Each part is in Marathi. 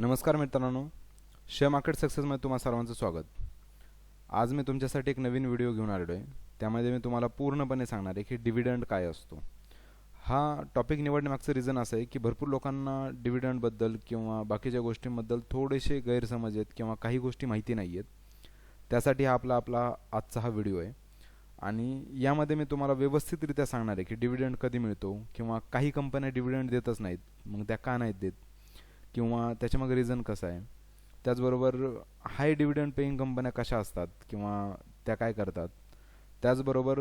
नमस्कार मित्रांनो. शेअर मार्केट सक्सेसमध्ये तुम्हा सर्वांचं स्वागत. आज मी तुमच्यासाठी एक नवीन व्हिडिओ घेऊन आलेलो आहे. त्यामध्ये मी तुम्हाला पूर्णपणे सांगणार आहे की डिव्हिडंड काय असतो. हा टॉपिक निवडण्यामागचं रिझन असं आहे की भरपूर लोकांना डिव्हिडंडबद्दल किंवा बाकीच्या गोष्टींबद्दल थोडेसे गैरसमज आहेत किंवा काही गोष्टी माहिती नाही आहेत. त्यासाठी हा आपला आपला आजचा हा व्हिडिओ आहे. आणि यामध्ये मी तुम्हाला व्यवस्थितरित्या सांगणार आहे की डिव्हिडंड कधी मिळतो किंवा काही कंपन्या डिव्हिडंड देतच नाहीत. मग त्या का नाहीत देत? किंवा त्याच्यामागे रिझन कसं आहे? त्याचबरोबर हाय डिव्हिडंड पेईंग कंपन्या कशा असतात किंवा त्या काय करतात? त्याचबरोबर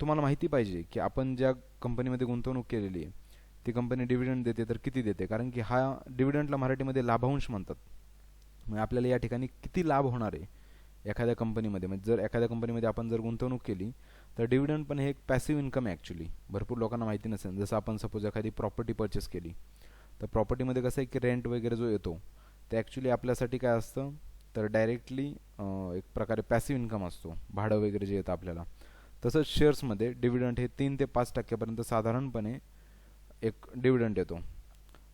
तुम्हाला माहिती पाहिजे की आपण ज्या कंपनीमध्ये गुंतवणूक केलेली आहे ती कंपनी डिव्हिडंड देते तर किती देते? कारण की हा डिव्हिडंडला मराठीमध्ये लाभांश म्हणतात. म्हणजे आपल्याला या ठिकाणी किती लाभ होणार आहे एखाद्या कंपनीमध्ये म्हणजे जर एखाद्या कंपनीमध्ये आपण जर गुंतवणूक केली तर डिव्हिडंड पण हे एक पॅसिव्ह इन्कम आहे ॲक्च्युली भरपूर लोकांना माहिती नसेल. जसं आपण सपोज एखादी प्रॉपर्टी परचेस केली तर प्रॉपर्टीमध्ये कसं आहे की रेंट वगैरे जो येतो ते ॲक्च्युली आपल्यासाठी काय असतं? तर डायरेक्टली एक प्रकारे पॅसिव्ह इन्कम असतो. भाडं वगैरे जे येतं आपल्याला. तसंच शेअर्समध्ये डिव्हिडंट हे तीन ते पाच टक्क्यापर्यंत साधारणपणे एक डिव्हिडंट येतो.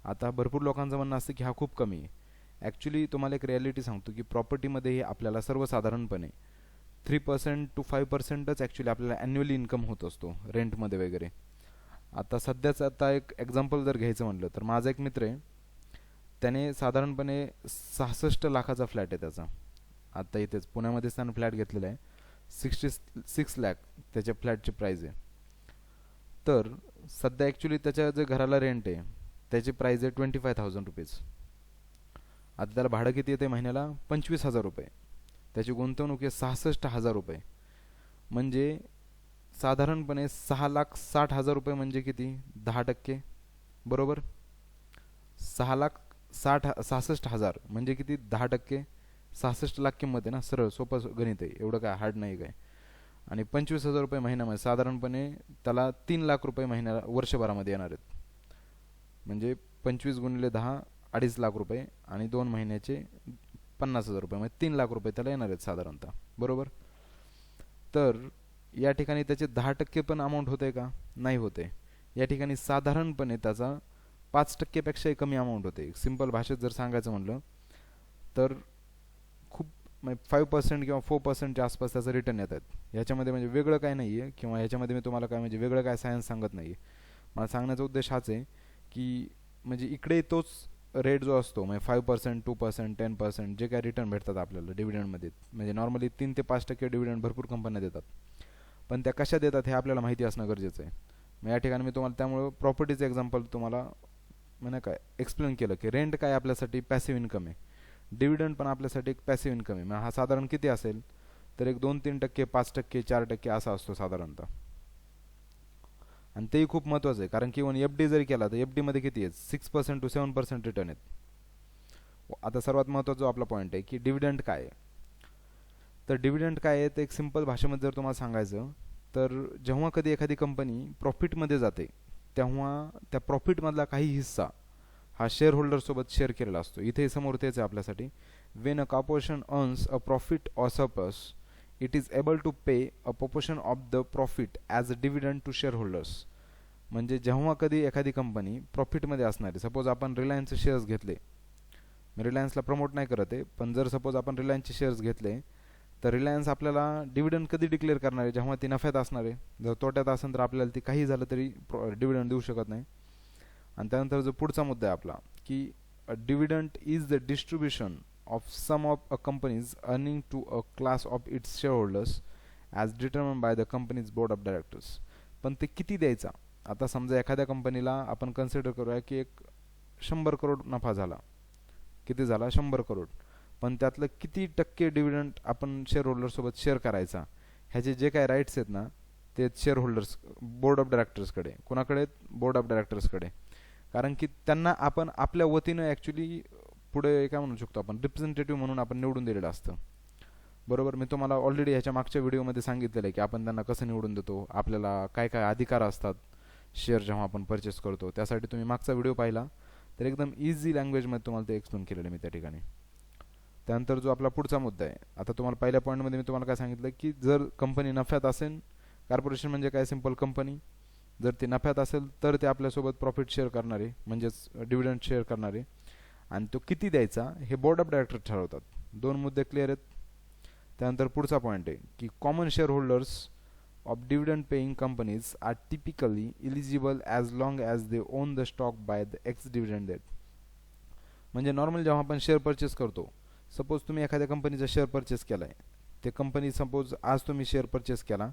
आता भरपूर लोकांचं म्हणणं असतं की हा खूप कमी आहे. ॲक्च्युली तुम्हाला एक रिॲलिटी सांगतो की प्रॉपर्टीमध्ये हे आपल्याला सर्वसाधारणपणे थ्री पर्सेंट टू फाईव्ह पर्सेंटच ॲक्च्युली आपल्याला ॲन्युअली इन्कम होत असतो रेंटमध्ये वगैरे. आता सध्याच आता एक एक्झाम्पल जर घ्यायचं म्हटलं तर माझा एक मित्र आहे. त्याने साधारणपणे सहासष्ट लाखाचा फ्लॅट आहे त्याचा. आता इथेच पुण्यामध्येच त्यानं फ्लॅट घेतलेला आहे. सिक्स्टी सिक्स लॅक त्याच्या फ्लॅटची प्राईज आहे. तर सध्या ॲक्च्युली त्याच्या जे घराला रेंट आहे त्याची प्राईज आहे ट्वेंटी फाय थाउजंड रुपीज आता त्याला भाडं किती येते महिन्याला? पंचवीस हजार रुपये. त्याची गुंतवणूक आहे सहासष्ट हजार रुपये. म्हणजे साधारणपणे सहा लाख साठ हजार रुपये म्हणजे किती? दहा टक्के. बरोबर? सहा लाख साठ सहासष्ट हजार म्हणजे किती? दहा टक्के. सहासष्ट लाख किंमत आहे ना? सरळ सोपं गणित आहे. एवढं काय हार्ड नाही काय. आणि पंचवीस हजार रुपये महिन्यामध्ये साधारणपणे त्याला तीन लाख रुपये महिन्याला वर्षभरामध्ये येणार आहेत. म्हणजे पंचवीस गुणिले दहा अडीच लाख रुपये आणि दोन महिन्याचे पन्नास हजार रुपये. म्हणजे तीन लाख रुपये त्याला येणार आहेत साधारणतः. बरोबर? तर या ठिकाणी त्याचे दहा टक्के पण अमाऊंट होते का? नाही होते या ठिकाणी साधारणपणे त्याचा पाच टक्केपेक्षाही कमी अमाऊंट होते सिंपल भाषेत जर सांगायचं म्हणलं तर खूप म्हणजे फाईव्ह पर्सेंट किंवा फोर पर्सेंटच्या आसपास त्याचं रिटर्न येत आहेत. ह्याच्यामध्ये म्हणजे वेगळं काय नाही आहे किंवा ह्याच्यामध्ये मी तुम्हाला काय म्हणजे वेगळं काय सायन्स सांगत नाही आहे मला सांगण्याचा उद्देश हाच आहे की म्हणजे इकडे तोच रेट जो असतो म्हणजे five percent to percent ten percent जे काय रिटर्न भेटतात आपल्याला डिव्हिडंडमध्ये म्हणजे नॉर्मली तीन ते पाच टक्के डिव्हिडंड भरपूर कंपन्या देतात. पण त्या कशा देतात हे आपल्याला माहिती असणं गरजेचं आहे. मग या ठिकाणी मी तुम्हाला त्यामुळं प्रॉपर्टीचं एक्झाम्पल तुम्हाला म्हणजे काय एक्सप्लेन केलं की रेंट काय आपल्यासाठी पॅसिव्ह इन्कम आहे. डिव्हिडंड पण आपल्यासाठी एक पॅसिव्ह इन्कम आहे. मग हा साधारण किती असेल? तर एक दोन तीन टक्के पाच टक्के चार टक्के असा असतो साधारणतः. आणि तेही खूप महत्त्वाचं आहे. कारण की इवन एफ डी जरी केला तर एफ डीमध्ये किती आहे six percent to seven percent return आहेत. आता सर्वात महत्त्वाचा आपला पॉईंट आहे की डिव्हिडंड काय आहे? तर डिव्हिडंड काय आहे ते एक सिंपल भाषेमध्ये जर तुम्हाला सांगायचं तर जेव्हा कधी एखादी कंपनी प्रॉफिटमध्ये जाते तेव्हा त्या प्रॉफिटमधला काही हिस्सा हा शेअर होल्डरसोबत शेअर केलेला असतो. इथे समोर तेच आहे आपल्यासाठी. When a corporation earns a profit or surplus it is able to pay a proportion of the profit as a dividend to share holders म्हणजे जेव्हा कधी एखादी कंपनी प्रॉफिटमध्ये असणारी सपोज आपण रिलायन्सचे शेअर्स घेतले. रिलायन्सला प्रमोट नाही करत आहे पण जर सपोज आपण रिलायन्सचे शेअर्स घेतले तर रिलायन्स आपल्याला डिव्हिडंड कधी डिक्लेअर करणार आहे? जेव्हा ती नफ्यात असणार आहे. जर तोट्यात असेल तर आपल्याला ती काही झालं तरी डिव्हिडंड देऊ शकत नाही. आणि त्यानंतर जो पुढचा मुद्दा आहे आपला की dividend is the distribution of some of a company's earning to a class of its share holders as determine by the company's board of directors पण ते किती द्यायचा? आता समजा एखाद्या कंपनीला आपण कन्सिडर करूया की एक शंभर करोड नफा झाला. किती झाला? शंभर करोड पण त्यातलं किती टक्के डिव्हिडंट आपण शेअर होल्डरसोबत शेअर करायचा ह्याचे जे काय राईट्स आहेत ना ते शेअर होल्डर्स बोर्ड ऑफ डायरेक्टर्सकडे कोणाकडे बोर्ड ऑफ डायरेक्टर्सकडे कारण की त्यांना आपण आपल्या वतीनं ॲक्च्युली पुढे काय म्हणू शकतो आपण? रिप्रेझेंटेटिव्ह म्हणून आपण निवडून दिलेलं असतं. बरोबर? मी तुम्हाला ऑलरेडी ह्याच्या मागच्या व्हिडिओमध्ये सांगितलेलं आहे की आपण त्यांना कसं निवडून देतो आपल्याला काय काय अधिकार असतात शेअर जेव्हा आपण परचेस करतो त्यासाठी तुम्ही मागचा व्हिडिओ पाहिला. तर एकदम इझी लँग्वेजमध्ये तुम्हाला ते एक्सप्लेन केलेलं मी त्या ठिकाणी. त्यानंतर जो आपला पुढचा मुद्दा आहे. आता तुम्हाला पहिल्या पॉईंटमध्ये मी तुम्हाला काय सांगितलं की जर कंपनी नफ्यात असेल कॉर्पोरेशन म्हणजे काय? सिंपल कंपनी जर ती नफ्यात असेल तर ते आपल्यासोबत प्रॉफिट शेअर करणारे म्हणजेच डिव्हिडंड शेअर करणारे. आणि तो किती द्यायचा हे बोर्ड ऑफ डायरेक्टर ठरवतात. दोन मुद्दे क्लिअर आहेत. त्यानंतर पुढचा पॉईंट आहे की common share holders of dividend paying companies are typically eligible as long as they own the stock by the ex dividend date म्हणजे नॉर्मल जेव्हा आपण शेअर परचेस करतो सपोज तुम्ही एखाद्या कंपनीचा शेअर परचेस केला आहे ते कंपनी सपोज आज तुम्ही शेअर परचेस केला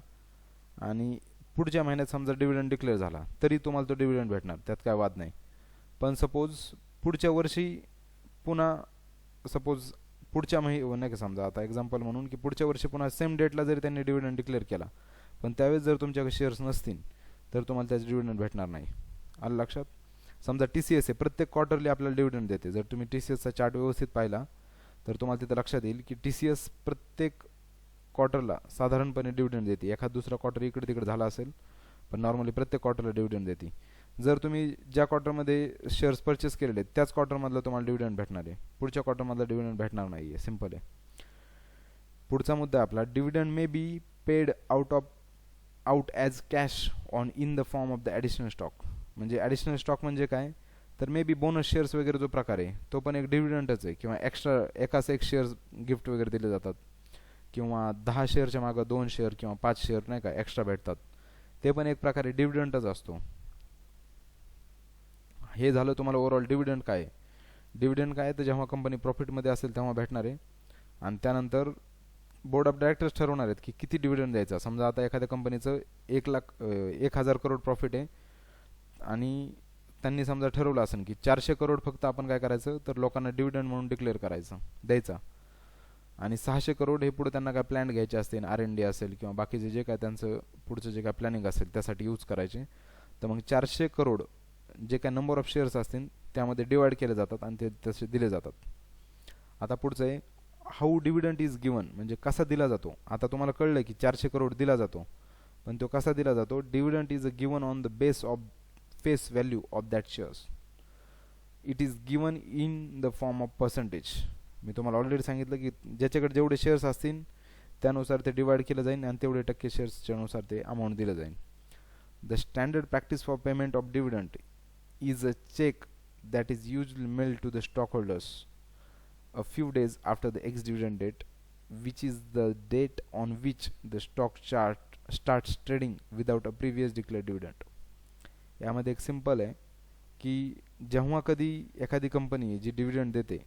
आणि पुढच्या महिन्यात समजा डिव्हिडंड डिक्लेअर झाला तरी तुम्हाला तो डिव्हिडंड भेटणार. त्यात काय वाद नाही. पण सपोज पुढच्या वर्षी पुन्हा सपोज पुढच्या महि नाही का समजा आता एक्झाम्पल म्हणून की पुढच्या वर्षी पुन्हा सेम डेटला जरी त्यांनी डिव्हिडंड डिक्लेअर केला पण त्यावेळेस जर तुमच्याकडे शेअर्स नसतील तर तुम्हाला त्याचे डिव्हिडंड भेटणार नाही. आलं लक्षात? समजा टी सी एस आहे प्रत्येक क्वार्टरली आपल्याला डिव्हिडंड देते. जर तुम्ही टी सी एसचा चार्ट व्यवस्थित पाहिला तर तुम्हाला तिथं लक्षात येईल की टी सी एस प्रत्येक क्वार्टरला साधारणपणे डिव्हिडंड देते. एखाद दुसरा क्वार्टर इकडे तिकडे झाला असेल पण नॉर्मली प्रत्येक क्वार्टरला डिव्हिडंड देते. जर तुम्ही ज्या क्वार्टरमध्ये शेअर्स परचेस केलेले आहेत त्याच क्वार्टरमधला तुम्हाला डिव्हिडंड भेटणार आहे. पुढच्या क्वार्टरमधला डिव्हिडंड भेटणार नाही आहे सिंपल आहे. पुढचा मुद्दा आपला. Dividend may be paid out of out as cash on in the form of the additional stock म्हणजे ॲडिशनल स्टॉक म्हणजे काय? तर मे बी बोनस शेअर्स वगैरे जो प्रकार आहे तो पण एक डिव्हिडंटच आहे. किंवा एक्स्ट्रा एकाच एक शेअर्स गिफ्ट वगैरे दिले जातात. किंवा दहा शेअरच्या मागं दोन शेअर किंवा पाच शेअर नाही का एक्स्ट्रा भेटतात. ते पण एक प्रकारे डिव्हिडंटच असतो. हे झालं तुम्हाला ओव्हरऑल डिव्हिडंड काय? डिव्हिडंड काय? तर जेव्हा कंपनी प्रॉफिटमध्ये असेल तेव्हा भेटणार आहे. आणि त्यानंतर बोर्ड ऑफ डायरेक्टर्स ठरवणार आहेत की किती डिव्हिडंड द्यायचा. समजा आता एखाद्या कंपनीचं एक लाख एक हजार करोड प्रॉफिट आहे. आणि त्यांनी समजा ठरवलं असेल की चारशे करोड फक्त आपण काय करायचं? तर लोकांना डिव्हिडंड म्हणून डिक्लेअर करायचं द्यायचा. आणि सहाशे करोड हे पुढे त्यांना काय प्लॅन घ्यायचे असतील आर एन डी असेल किंवा बाकीचे जे काय त्यांचं पुढचं जे काय प्लॅनिंग असेल त्यासाठी यूज करायचे. तर मग चारशे करोड जे काय नंबर ऑफ शेअर्स असतील त्यामध्ये डिवाईड केले जातात आणि ते तसे दिले जातात. आता पुढचं आहे हाऊ डिव्हिडंट इज गिवन म्हणजे कसा दिला जातो? आता तुम्हाला कळलं की चारशे करोड दिला जातो. पण तो कसा दिला जातो? Dividend is a given on the base of face value of that shares it is given in the form of percentage मी तुम्हाला ऑलरेडी सांगितलं की ज्याच्याकडे जेवढे शेअर्स असतील त्यानुसार ते डिवाईड केलं जाईल आणि तेवढे टक्के शेअर्सच्यानुसार ते अमाऊंट दिलं जाईल the standard practice for payment of dividend is a cheque that is usually mail to the stock holders a few days after the ex-dividend date, which is the date on which the stock chart starts trading without a previous declared dividend. यामध्ये एक सिंपल आहे की जेव्हा कधी एखादी कंपनी जी डिव्हिडंड देते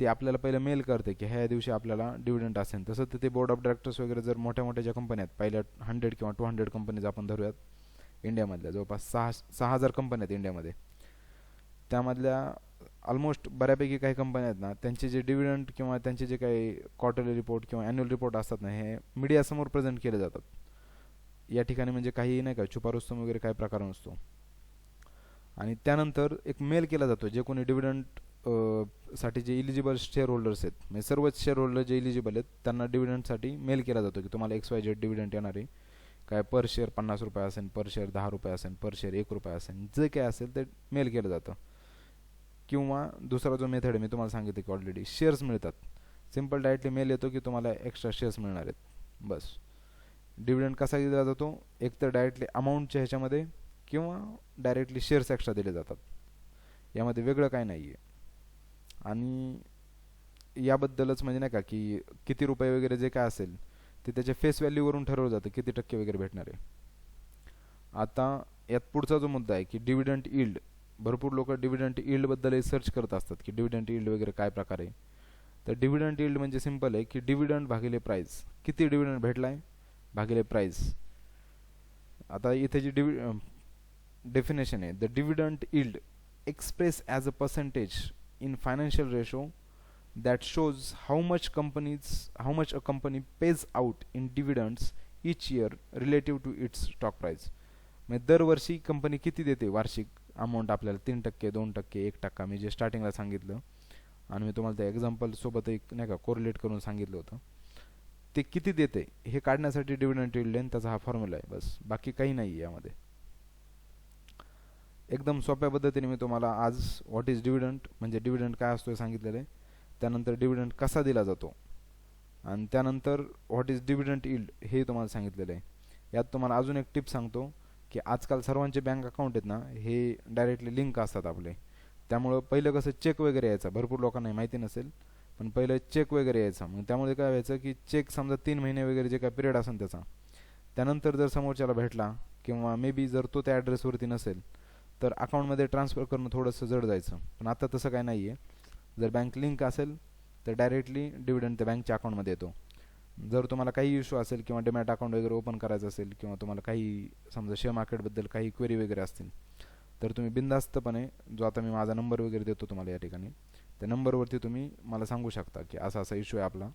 ती आपल्याला पहिलं मेल करते की ह्या दिवशी आपल्याला डिव्हिडंड असेल. तसं तर ते बोर्ड ऑफ डायरेक्टर्स वगैरे जर मोठ्या मोठ्या ज्या कंपन्या आहेत पहिल्या हंड्रेड किंवा टू हंड्रेड कंपनीज आपण धरूयात इंडियामधल्या जवळपास सहा सहा हजार कंपन्या आहेत इंडियामध्ये. त्यामधल्या ऑलमोस्ट बऱ्यापैकी काही कंपन्या आहेत ना त्यांचे जे डिव्हिडंड किंवा त्यांचे जे काही क्वार्टरली रिपोर्ट किंवा ॲन्युअल रिपोर्ट असतात ना हे मीडियासमोर प्रेझेंट केले जातात. या ठिकाणी म्हणजे काही नाही का छुपारुस्तम वगैरे काही प्रकार नसतो. आणि त्यानंतर एक मेल केला जातो जे कोणी डिव्हिडंटसाठी जे इलिजिबल शेअर होल्डर्स आहेत. म्हणजे सर्वच शेअर होल्डर जे इलिजिबल आहेत त्यांना डिव्हिडंटसाठी मेल केला जातो की तुम्हाला एक्स वाय जेड डिव्हिडंट येणार आहे. काय पर शेअर पन्नास रुपये असेल पर शेअर दहा रुपये असेल पर शेअर एक रुपये असेल जे काय असेल ते मेल केलं जातं. किंवा दुसरा जो मेथड आहे मी तुम्हाला सांगितलं की ऑलरेडी शेअर्स मिळतात. सिंपल डायरेक्टली मेल येतो की तुम्हाला एक्स्ट्रा शेअर्स मिळणार आहेत. बस. डिव्हिडंड कसा दिला जातो? एक तर डायरेक्टली अमाऊंटच्या ह्याच्यामध्ये किंवा डायरेक्टली शेअर्स एक्स्ट्रा दिले जातात. यामध्ये वेगळं काय नाही आहे आणि याबद्दलच म्हणजे नाही का की किती रुपये वगैरे जे काय असेल ते त्याच्या फेस व्हॅल्यूवरून ठरवलं जातं किती टक्के वगैरे भेटणार आहे. आता यात पुढचा जो मुद्दा आहे की डिव्हिडंट इल्ड भरपूर लोक डिव्हिडंट इल्डबद्दल सर्च करत असतात की डिव्हिडंट इल्ड वगैरे काय प्रकार आहे. तर डिव्हिडंट इल्ड म्हणजे सिंपल आहे की डिव्हिडंट भागिले प्राईस किती डिव्हिडंट भेटला आहे भागिले प्राईस आता इथे जी डिव्हि डेफिनेशन आहे the dividend yield express as a percentage in financial ratio that shows how much company's how much a company pays out in dividends each year relative to its stock price म्हणजे दरवर्षी कंपनी किती देते? वार्षिक अमाऊंट आपल्याला तीन टक्के दोन टक्के एक टक्का. मी जे स्टार्टिंगला सांगितलं आणि मी तुम्हाला त्या एक्झाम्पलसोबत एक नाही का कोरिलेट करून सांगितलं होतं. ते किती देते? हे काढण्यासाठी डिव्हिडंट इल्ड आहे त्याचा हा फॉर्म्युला आहे. बस. बाकी काही नाही आहे यामध्ये. एकदम सोप्या पद्धतीने मी तुम्हाला आज व्हॉट इज डिव्हिडंट म्हणजे डिव्हिडंट काय असतो हे सांगितलेलं आहे. त्यानंतर डिव्हिडंट कसा दिला जातो? आणि त्यानंतर व्हॉट इज डिव्हिडंट इल्ड हे तुम्हाला सांगितलेलं आहे. यात तुम्हाला अजून एक टिप सांगतो की आजकाल सर्वांचे बँक अकाउंट आहेत ना हे डायरेक्टली लिंक असतात आपले. त्यामुळं पहिलं कसं चेक वगैरे यायचा. भरपूर लोकांना माहिती नसेल पण पहिलं चेक वगैरे यायचा. मग त्यामुळे काय व्हायचं की चेक समजा तीन महिने वगैरे जे काय पिरियड असेल त्याचा. त्यानंतर जर समोरच्याला भेटला किंवा मे बी जर तो त्या ॲड्रेसवरती नसेल तर अकाउंटमध्ये ट्रान्सफर करणं थोडंसं जड जायचं. पण आता तसं काय नाही आहे जर बँक लिंक असेल तर डायरेक्टली डिव्हिडंड त्या बँकच्या अकाउंटमध्ये येतो. जर तुम्हाला काही इश्यू असेल किंवा डिमॅट अकाउंट वगैरे ओपन करायचं असेल किंवा तुम्हाला काही समजा शेअर मार्केटबद्दल काही क्वेरी वगैरे असतील तर तुम्ही बिंदास्तपणे जो आता मी माझा नंबर वगैरे देतो तुम्हाला या ठिकाणी त्या नंबरवरती तुम्ही मला सांगू शकता की असा असा इश्यू आहे आपला.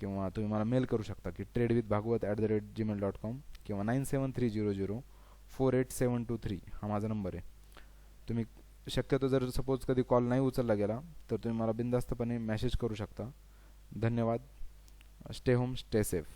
किंवा तुम्ही मला मेल करू शकता की trade with Bhagwat at the rate Gmail dot com किंवा nine seven three zero zero four eight seven two three. हा माझा नंबर आहे. तुम्ही शक्यतो जर सपोज कधी कॉल नाही उचलला गेला तर तुम्ही मला बिंदास्तपणे मेसेज करू शकता. धन्यवाद. Stay home stay safe.